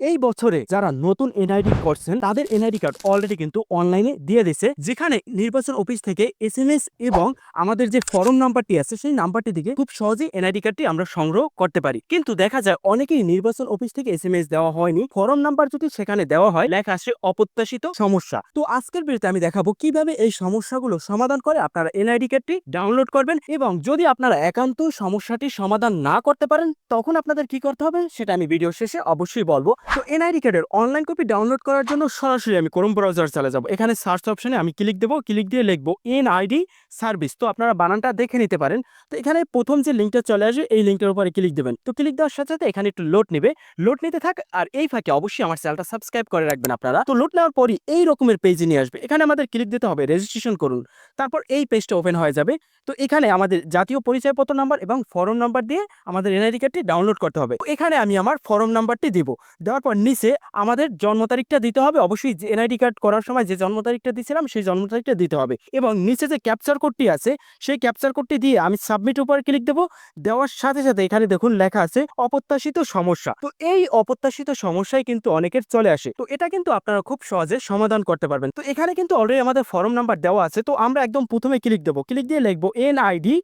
এই বছরে যারা নতুন এনআইডি করছেন, তাদের এনআইডি কার্ড অলরেডি কিন্তু অনলাইনে দিয়ে দিছে যেখানে নির্বাচন অফিস থেকে এস এবং আমাদের যে ফর্ম নাম্বারটি আছে, সেই নাম্বারটি থেকে খুব সহজেই এনআইডি কার্ডটি আমরা সংগ্রহ করতে পারি। কিন্তু দেখা যায় অনেকেই নির্বাচন অফিস থেকে এস দেওয়া হয়নি ফর্ম নাম্বার যদি সেখানে দেওয়া হয়, লেখা আসে অপ্রত্যাশিত সমস্যা। তো আজকের ভিডিওতে আমি দেখাবো কীভাবে এই সমস্যাগুলো সমাধান করে আপনারা এনআইডি কার্ডটি ডাউনলোড করবেন এবং যদি আপনারা একান্ত সমস্যাটি সমাধান না করতে পারেন, তখন আপনাদের কি করতে হবে, সেটা আমি ভিডিও শেষে অবশ্যই বলব। তো এনআইডি কার্ডের অনলাইন কপি ডাউনলোড করার জন্য সরাসরি আমি ক্রোম ব্রাউজার চলে যাব। এখানে সার্চ অপশনে আমি ক্লিক দেবো ক্লিক দিয়ে লিখব এনআইডি সার্ভিস তো আপনারা বানানটা দেখে নিতে পারেন। তো এখানে প্রথম যে লিঙ্কটা চলে আসবে, এই লিঙ্কটার উপরে ক্লিক দেবেন। তো ক্লিক দেওয়ার সাথে সাথে এখানে একটু লোড নেবে। লোড নিতে থাক আর এই ফাঁকে অবশ্যই আমার চ্যানেলটা সাবস্ক্রাইব করে রাখবেন আপনারা। তো লোড নেওয়ার পরই এই রকমের পেজে নিয়ে আসবে। এখানে আমাদের ক্লিক দিতে হবে রেজিস্ট্রেশন করুন। তারপর এই পেজটা ওপেন হয়ে যাবে। তো এখানে আমাদের জাতীয় পরিচয়পত্র নাম্বার এবং ফর্ম নাম্বার দিয়ে আমাদের এনআইডি কার্ডটি ডাউনলোড করতে হবে। এখানে আমি আমার ফর্ম নাম্বারটি দিব। দেওয়ার পর নিচে আমাদের জন্ম তারিখটা দিতে হবে। অবশ্যই এনআইডি কার্ড করার সময় যে জন্ম তারিখটা দিয়েছিলাম, সেই জন্ম তারিখটা দিতে হবে। এবং নিচে যে ক্যাপচার কোডটি আছে, সেই ক্যাপচার কোডটি দিয়ে আমি সাবমিট উপর ক্লিক দেবো। দেওয়ার সাথে সাথে এখানে দেখুন লেখা আছে অপ্রত্যাশিত সমস্যা। তো এই অপ্রত্যাশিত সমস্যায় কিন্তু অনেকের চলে আসে। তো এটা কিন্তু আপনারা খুব সহজে সমাধান করতে পারবেন। তো এখানে কিন্তু অলরেডি আমাদের ফর্ম নাম্বার দেওয়া আছে। তো আমরা একদম প্রথমে ক্লিক দেবো। ক্লিক দিয়ে লিখব এন আইডি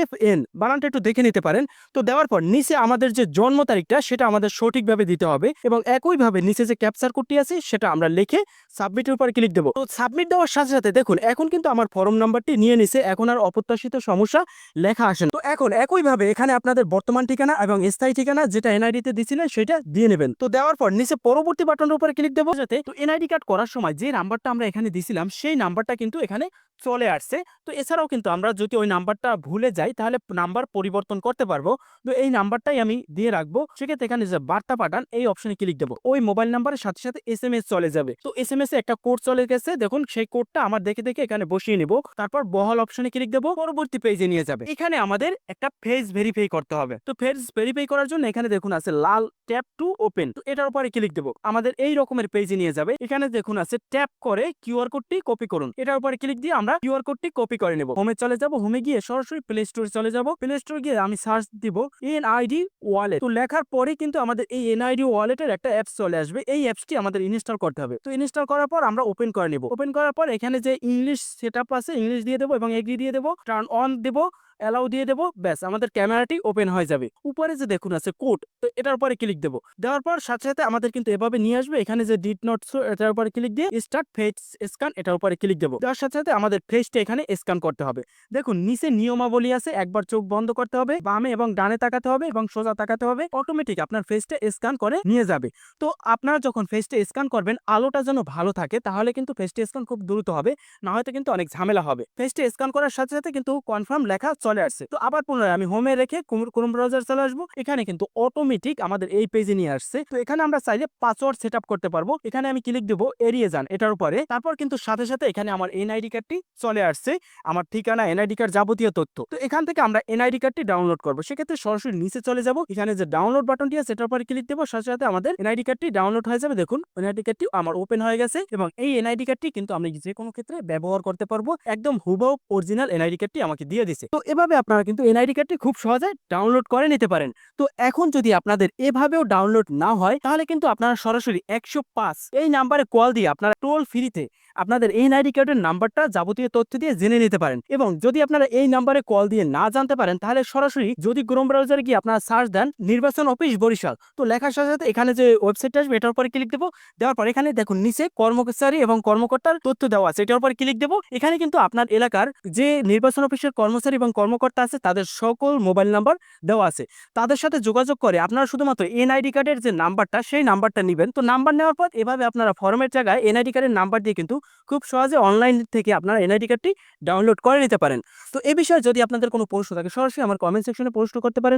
এফ এন বানানটা একটু দেখে নিতে পারেন। তো দেওয়ার পর নিচে আমাদের যে জন্ম তারিখটা, সেটা আমাদের সঠিকভাবে দিতে হবে এবং একইভাবে নিচে যে ক্যাপচার কোডটি আছে, সেটা আমরা লিখে সাবমিটের উপর ক্লিক দেবো। তো সাবমিট দেওয়ার সাথে সাথে দেখুন, এখন কিন্তু আমার ফর্ম নাম্বারটি নিয়ে নিছে, এখন আর অপ্রত্যাশিত সমস্যা লেখা আসেন তো এখন একইভাবে এখানে আপনাদের বর্তমান ঠিকানা এবং স্থায়ী ঠিকানা যেটা এনআইডি তে দিছিলেন, সেটা দিয়ে নেবেন। তো দেওয়ার পর নিচে পরবর্তী বাটনের উপরে ক্লিক দেবো যাতে তো এনআইডি কার্ড করার সময় যে নাম্বারটা আমরা এখানে দিছিলাম, সেই নাম্বারটা কিন্তু এখানে চলে আসছে। তো এছাড়াও কিন্তু আমরা যদি ওই নাম্বারটা ভুলে যাই তাহলে নাম্বার পরিবর্তন করতে পারব। তো এই নাম্বারটাই আমি দিয়ে রাখব। সেক্ষেত্রে এখানে যে বার্তা পাঠান, এই অপশনে ক্লিক দেবো। ওই মোবাইল নাম্বারের সাথে সাথে এস এম এস চলে যাবে। তো এস এম এস একটা কোড চলে গেছে। দেখুন, সেই কোডটা আমার দেখে দেখে এখানে বসিয়ে নিব। তারপর বহল অপশনে ক্লিক দেবো। পরবর্তী পেজে নিয়ে যাবে। এখানে আমাদের একটা ফেস ভেরিফাই করতে হবে। তো ফেস ভেরিফাই করার জন্য এখানে দেখুন আছে লাল ট্যাপ টু ওপেন তো এটার উপরে ক্লিক দেবো। আমাদের এই রকমের পেজে নিয়ে যাবে। এখানে দেখুন আছে ট্যাপ করে কিউআর কোডটি কপি করুন। এটার উপরে ক্লিক দিয়ে আমরা কিউআর কোডটি কপি করে নেব। হোমে চলে যাব। হোমে গিয়ে সরাসরি প্লে স্টোরে চলে যাব। প্লে স্টোরে গিয়ে আমি সার্চ দিব এনআইডি ওয়ালেট তো লেখার পরে কিন্তু আমাদের এই এনআইডি ওয়ালেটের একটা অ্যাপস চলে আসবে। এই অ্যাপসটি আমাদের ইনস্টল করতে হবে। তো ইনস্টল করার পর আমরা ওপেন করে নিব। ওপেন করার পর এখানে যে ইংলিশ সেট আছে ইংলিশ দিয়ে দেবো এবং এগ্রি দিয়ে দেবো। টার্ন অন দেবো। অ্যালাউ দিয়ে দেবো, ব্যাস, আমাদের ক্যামেরাটি ওপেন হয়ে যাবে। উপরে যে দেখুন আছে কোড তো এটার উপরে ক্লিক দেবো। দেওয়ার পর সাথে সাথে আমাদের কিন্তু এভাবে নিয়ে আসবে, এখানে যে ডিট নোট এটার উপরে ক্লিক দিয়ে স্টার্ট ফেস স্ক্যান এটার উপরে ক্লিক দেবো। দেওয়ার সাথে সাথে আমাদের ফেসটা এখানে স্ক্যান করতে হবে। দেখুন, নিচে নিয়মাবলী আছে, একবার চোখ বন্ধ করতে হবে, বামে এবং ডানে তাকাতে হবে এবং সোজা তাকাতে হবে অটোমেটিক আপনার ফেসটা স্ক্যান করে নিয়ে যাবে। তো আপনারা যখন ফেসটা স্ক্যান করবেন, আলোটা যেন ভালো থাকে, তাহলে কিন্তু ফেসটা স্ক্যান খুব দ্রুত হবে, না হয়তো কিন্তু অনেক ঝামেলা হবে। ফেসটা স্ক্যান করার সাথে সাথে কিন্তু কনফার্ম লেখা চলে আসছে। তো আবার পুনরায় আমি হোমে রেখে ক্রোম ব্রাউজার চলে আসব। এখানে কিন্তু অটোমেটিক আমাদের এই পেজে নিয়ে আসছে। তো এখানে আমরা চাইলে পাসওয়ার্ড সেট করতে পারব। এখানে আমি ক্লিক দেবো এড়িয়ে যান এটার উপরে। তারপর কিন্তু সাথে সাথে এখানে আমার এনআইডি কার্ডটি চলে আসছে। আমার ঠিকানা এনআইডি কার্ড যাবতীয় তথ্য। তো এখান থেকে আমরা এনআইডি কার্ডটি ডাউনলোড করব। সেক্ষেত্রে সরাসরি নিচে চলে যাব। এখানে যে ডাউনলোড বাটনটি আছে, সেটার উপরে ক্লিক দেবো। সাথে সাথে আমাদের এনআইডি কার্ডটি ডাউনলোড হয়ে যাবে। দেখুন এনআইডি কার্ডটি আমার ওপেন হয়ে গেছে এবং এই এনআইডি কার্ডটি কিন্তু আমি যে কোনো ক্ষেত্রে ব্যবহার করতে পারব। একদম হুবহু অরিজিনাল এনআইডি কার্ডটি আমাকে দিয়ে দিছে। তো এভাবে আপনারা কিন্তু এনআইডি কার্ডটি খুব সহজে ডাউনলোড করে নিতে পারেন। তো এখন যদি আপনাদের এভাবেও ডাউনলোড না হয়, তাহলে কিন্তু আপনারা সরাসরি একশো পাঁচ এই নাম্বারে কল দিয়ে আপনারা টোল ফ্রিতে আপনাদের এই আইডি কার্ডের নাম্বারটা যাবতীয় তথ্য দিয়ে জেনে নিতে পারেন। এবং যদি আপনারা এই নাম্বারে কল দিয়ে না জানতে পারেন, তাহলে সরাসরি যদি ক্রোম ব্রাউজারে গিয়ে আপনারা সার্চ দেন নির্বাচন অফিস বরিশাল। তো লেখার সাথে সাথে এখানে যে ওয়েবসাইটটা আসবে, এটার উপরে ক্লিক দেবো। দেওয়ার পর এখানে দেখুন, নিচে কর্মচারী এবং কর্মকর্তার তথ্য দেওয়া আছে, এটার উপরে ক্লিক দেবো। এখানে কিন্তু আপনার এলাকার যে নির্বাচন অফিসের কর্মচারী এবং কর্মকর্তা আছে, তাদের সকল মোবাইল নাম্বার দেওয়া আছে। তাদের সাথে যোগাযোগ করে আপনারা শুধুমাত্র এনআইডি কার্ডের যে নাম্বারটা সেই নাম্বারটা নেবেন। তো নাম্বার নেওয়ার পর এভাবে আপনারা ফর্মের জায়গায় এনআইডি কার্ডের নাম্বার দিয়ে কিন্তু খুব সহজে অনলাইন থেকে আপনারা এনআইডি কার্ডটি ডাউনলোড করে নিতে পারেন। তো এ বিষয়ে যদি আপনাদের কোনো প্রশ্ন থাকে, সরাসরি আমার কমেন্ট সেকশনে প্রশ্ন করতে পারেন।